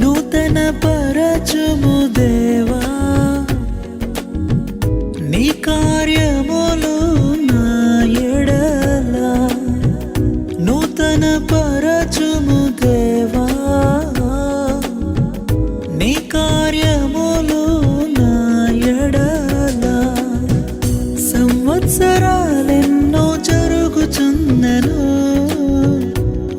నూతన పరచుము దేవా. జరుగుచున్నను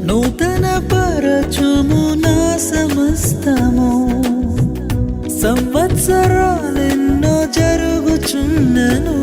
నూతన పరచుము నా సమస్తము. సంవత్సరాలెన్నో జరుగుచున్నను.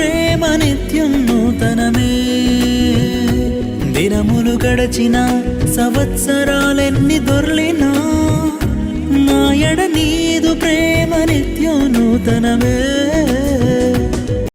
గడచిన సంవత్సరాలెన్ని దొర్లినా నాయడ నీదు ప్రేమ నిత్యం నూతనమే